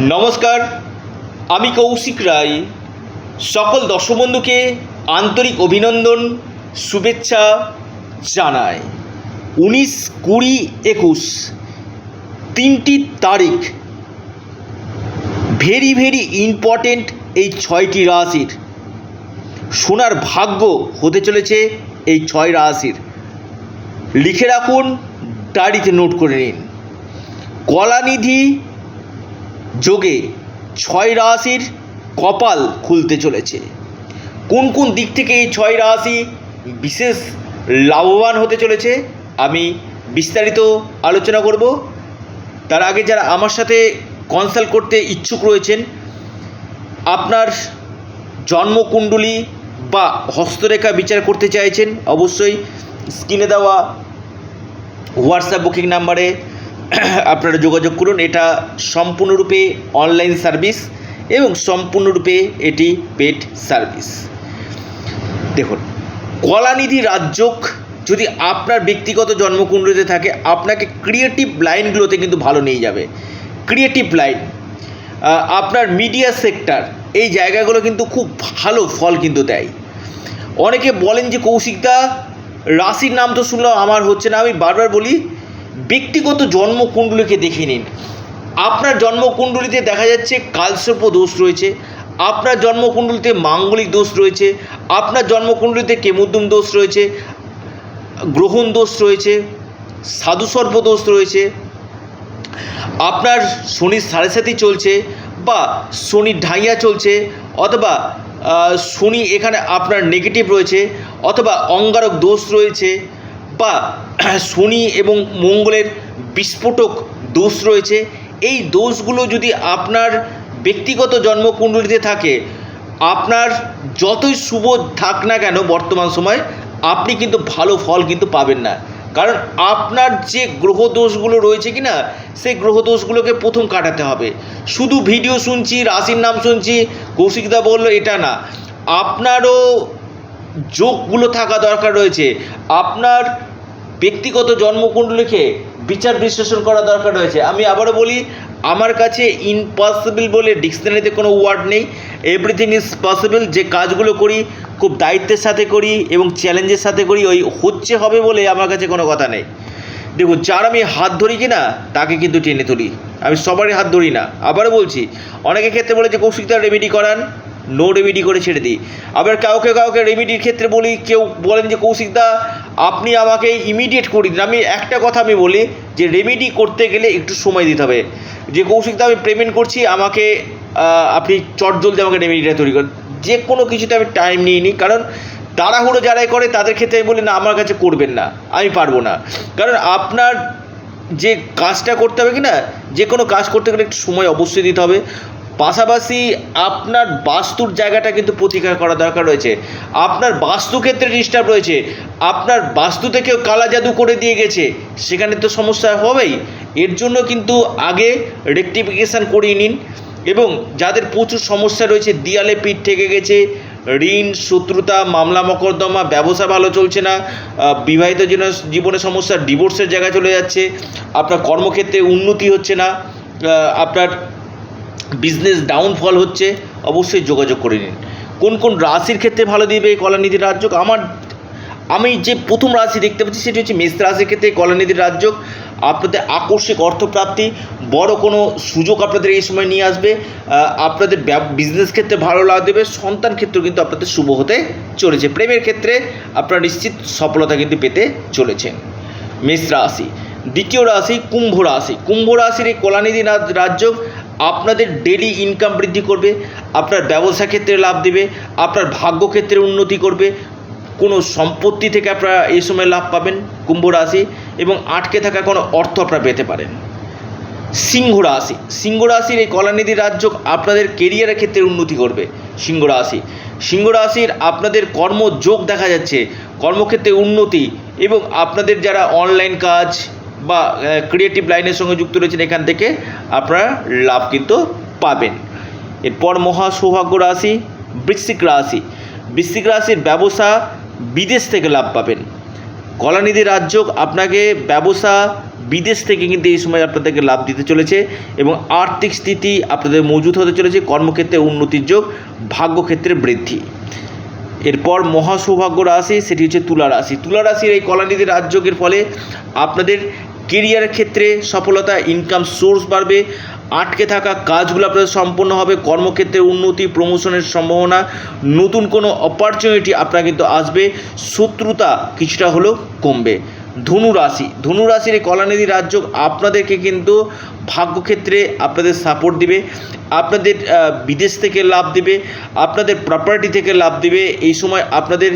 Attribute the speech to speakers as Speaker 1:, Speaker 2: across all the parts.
Speaker 1: নমস্কার, আমি কৌশিক রায়। সকল দর্শক বন্ধুকে আন্তরিক অভিনন্দন, শুভেচ্ছা জানাই। উনিশ কুড়ি একুশ, তিনটি তারিখ। ভেরি ভেরি ইম্পর্টেন্ট এই ছয়টি রাশির। সোনার ভাগ্য হতে চলেছে এই ছয় রাশির। লিখে রাখুন, ডায়েরিতে নোট করে নিন। কলানিধি যোগে ছয় রাশির কপাল খুলতে চলেছে। কোন কোন দিক থেকে এই ছয় রাশি বিশেষ লাভবান হতে চলেছে, আমি বিস্তারিত আলোচনা করব। তার আগে যারা আমার সাথে কনসাল্ট করতে ইচ্ছুক রয়েছেন, আপনার জন্মকুণ্ডলী বা হস্তরেখা বিচার করতে চাইছেন, অবশ্যই স্ক্রিনে দেওয়া হোয়াটসঅ্যাপ বুকিং নাম্বারে আপনারা যোগাযোগ করুন। এটা সম্পূর্ণরূপে অনলাইন সার্ভিস এবং সম্পূর্ণরূপে এটি পেড সার্ভিস দেখুন, কলানিধি রাজ্যক যদি আপনার ব্যক্তিগত জন্মকুণ্ডলীতে থাকে, আপনাকে ক্রিয়েটিভ লাইনগুলোতে কিন্তু ভালো নিয়ে যাবে। ক্রিয়েটিভ লাইন আপনার মিডিয়া সেক্টর এই জায়গাগুলো কিন্তু খুব ভালো ফল কিন্তু দেয়। অনেকে বলেন যে, কৌশিকদা, রাশির নাম তো শুনলাম আমার হচ্ছে না। আমি বারবার বলি ব্যক্তিগত জন্মকুণ্ডলীকে দেখে নিন। আপনার জন্মকুণ্ডলীতে দেখা যাচ্ছে কালসর্প দোষ রয়েছে, আপনার জন্মকুণ্ডলীতে মাঙ্গলিক দোষ রয়েছে, আপনার জন্মকুণ্ডলীতে কেমুদ্দুম দোষ রয়েছে, গ্রহণ দোষ রয়েছে, সাধুসর্প দোষ রয়েছে, আপনার শনির সাড়ে সাথী চলছে বা শনির ঢাইয়া চলছে অথবা শনি এখানে আপনার নেগেটিভ রয়েছে অথবা অঙ্গারক দোষ রয়েছে বা শনি এবং মঙ্গলের বিস্ফোটক দোষ রয়েছে। এই দোষগুলো যদি আপনার ব্যক্তিগত জন্মকুণ্ডলিতে থাকে, আপনার যতই শুভ থাক না কেন বর্তমান সময়, আপনি কিন্তু ভালো ফল কিন্তু পাবেন না। কারণ আপনার যে গ্রহ দোষগুলো রয়েছে কি না সেই গ্রহ দোষগুলোকে প্রথম কাটাতে হবে। শুধু ভিডিও শুনছি, রাশির নাম শুনছি, কৌশিকদা বলল এটা না। আপনারও যোগগুলো থাকা দরকার রয়েছে। আপনার ব্যক্তিগত জন্মকুণ্ডলীকে বিচার বিশ্লেষণ করা দরকার রয়েছে। আমি আবারও বলি, আমার কাছে ইম্পসিবল বলে ডিকশনারিতে কোনো ওয়ার্ড নেই। এভরিথিং ইজ পসিবল যে কাজগুলো করি, খুব দায়িত্বের সাথে করি এবং চ্যালেঞ্জের সাথে করি, ওই হচ্ছে, হবে বলে আমার কাছে কোনো কথা নেই। দেখুন, যার আমি হাত ধরি কি না তাকে কিন্তু টেনে তুলি। আমি সবারই হাত ধরি না। আবারও বলছি অনেকের ক্ষেত্রে বলে যে কৌশিকদার রেমেডি করান। নো রেমেডি করে ছেড়ে দিই। আবার কাউকে কাউকে রেমেডির ক্ষেত্রে বলি, কেউ বলেন যে কৌশিকদা আপনি আমাকে ইমিডিয়েট করে দিন। আমি একটা কথা আমি বলি, যে রেমেডি করতে গেলে একটু সময় দিতে হবে। যে কৌশিকদা, আমি পেমেন্ট করছি, আমাকে আপনি চট জলদি আমাকে রেমেডিটা তৈরি করেন। যে কোনো কিছুতে আমি টাইম নিয়ে নিই। কারণ তাড়াহুড়ো যারাই করে, তাদের ক্ষেত্রে আমি বলি, না, আমার কাছে করবেন না। আমি পারব না। কারণ আপনার যে কাজটা করতে হবে কি না যে কোনো কাজ করতে গেলে একটু সময় অবশ্যই দিতে হবে। পাশাপাশি আপনার বাস্তুর জায়গাটা কিন্তু প্রতিকার করা দরকার রয়েছে। আপনার বাস্তু ক্ষেত্রে ডিস্টার্ব রয়েছে। আপনার বাস্তুতে কেউ কালা জাদু করে দিয়ে গেছে, সেখানে তো সমস্যা হবেই। এর জন্য কিন্তু আগে রেকটিফিকেশান করিয়ে নিন এবং যাদের প্রচুর সমস্যা রয়েছে, দিয়ালে পিঠ থেকে গেছে, ঋণ, শত্রুতা, মামলা, মকদ্দমা, ব্যবসা ভালো চলছে না বিবাহিত জীবনে সমস্যা ডিভোর্সের জায়গায় চলে যাচ্ছে, আপনার কর্মক্ষেত্রে উন্নতি হচ্ছে না আপনার বিজনেস ডাউনফল হচ্ছে, অবশ্যই যোগাযোগ করে নিন। কোন কোন রাশির ক্ষেত্রে ভালো দিবে এই কলানিধির রাজ্য আমার, আমি যে প্রথম রাশি দেখতে পাচ্ছি সেটি হচ্ছে মেষ রাশির ক্ষেত্রে কলানিধির রাজ্য আপনাদের আকস্মিক অর্থপ্রাপ্তি, বড় কোনো সুযোগ আপনাদের এই সময় নিয়ে আসবে। আপনাদের বিজনেস ক্ষেত্রে ভালো লাভ দেবে সন্তান ক্ষেত্রেও কিন্তু আপনাদের শুভ হতে চলেছে। প্রেমের ক্ষেত্রে আপনারা নিশ্চিত সফলতা কিন্তু পেতে চলেছেন। মেষ রাশি, দ্বিতীয় রাশি, কুম্ভ রাশি। কুম্ভ রাশির এই কলানিধি রা- রাজ্য আপনাদের ডেলি ইনকাম বৃদ্ধি করবে, আপনার ব্যবসা ক্ষেত্রে লাভ দেবে, আপনার ভাগ্য ক্ষেত্রে উন্নতি করবে, কোনো সম্পত্তি থেকে আপনারা এই সময় লাভ পাবেন কুম্ভ রাশি এবং আটকে থাকা কোনো অর্থ আপনারা পেতে পারেন। সিংহ রাশি, সিংহ রাশির এই কলানিধি রাজ্য আপনাদের কেরিয়ারের ক্ষেত্রে উন্নতি করবে সিংহ রাশি। সিংহ রাশির আপনাদের কর্মযোগ দেখা যাচ্ছে, কর্মক্ষেত্রে উন্নতি এবং আপনাদের যারা অনলাইন কাজ বা ক্রিয়েটিভ লাইনের সঙ্গে যুক্ত রয়েছেন এখান থেকে আপনারা লাভ কিন্তু পাবেন। এরপর মহা সৌভাগ্য রাশি, বৃশ্চিক রাশি। বৃশ্চিক রাশির ব্যবসা বিদেশ থেকে লাভ পাবেন। কলানিধি রাজ্য আপনাকে ব্যবসা বিদেশ থেকে কিন্তু এই সময় আপনাদেরকে লাভ দিতে চলেছে এবং আর্থিক স্থিতি আপনাদের মজুত হতে চলেছে, কর্মক্ষেত্রে উন্নতির যোগ, ভাগ্যক্ষেত্রে বৃদ্ধি। এরপর মহাসৌভাগ্য রাশি, সেটি হচ্ছে তুলা রাশি। তুলা রাশির এই কলানিধি রাজযোগের ফলে আপনাদের কেরিয়ারের ক্ষেত্রে সফলতা ইনকাম সোর্স বাড়বে, আটকে থাকা কাজগুলো আপনাদের সম্পন্ন হবে, কর্মক্ষেত্রে উন্নতি প্রমোশনের সম্ভাবনা, নতুন কোনো অপরচুনিটি আপনার কিন্তু আসবে, শত্রুতা কিছুটা হলেও কমবে। ধনু রাশি, ধনু রাশির এই কলানিধি রাজ্য আপনাদেরকে কিন্তু ভাগ্যক্ষেত্রে আপনাদের সাপোর্ট দিবে, আপনাদের বিদেশ থেকে লাভ দিবে, আপনাদের প্রপার্টি থেকে লাভ দিবে, এই সময় আপনাদের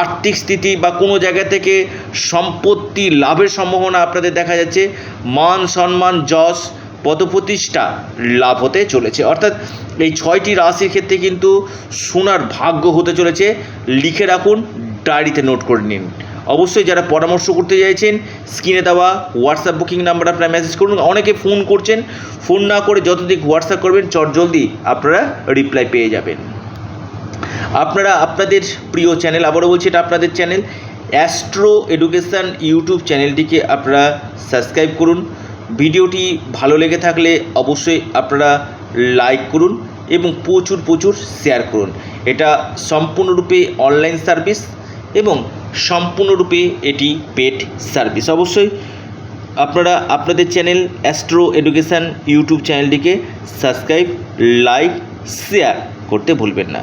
Speaker 1: আর্থিক স্থিতি বা কোনো জায়গা থেকে সম্পত্তি লাভের সম্ভাবনা আপনাদের দেখা যাচ্ছে। মান সম্মান, যশ, পদপ্রতিষ্ঠা লাভ হতে চলেছে। অর্থাৎ এই ছয়টি রাশির ক্ষেত্রে কিন্তু সোনার ভাগ্য হতে চলেছে। লিখে রাখুন, ডায়েরিতে নোট করে নিন। অবশ্যই যারা পরামর্শ করতে চাইছেন, স্ক্রিনে দেওয়া হোয়াটসঅ্যাপ বুকিং নাম্বার আপনারা মেসেজ করুন। অনেকে ফোন করছেন ফোন না করে যতদিন হোয়াটসঅ্যাপ করবেন চট জলদি আপনারা রিপ্লাই পেয়ে যাবেন। আপনারা আপনাদের প্রিয় চ্যানেল আবারও বলছি এটা আপনাদের চ্যানেল অ্যাস্ট্রো এডুকেশান ইউটিউব চ্যানেলটিকে আপনারা সাবস্ক্রাইব করুন। ভিডিওটি ভালো লেগে থাকলে অবশ্যই আপনারা লাইক করুন এবং প্রচুর প্রচুর শেয়ার করুন। এটা সম্পূর্ণরূপে অনলাইন সার্ভিস এবং সম্পূর্ণরূপে এটি পেড সার্ভিস অবশ্যই আপনারা আপনাদের চ্যানেল অ্যাস্ট্রো এডুকেশান ইউটিউব চ্যানেলটিকে সাবস্ক্রাইব লাইক শেয়ার করতে ভুলবেন না।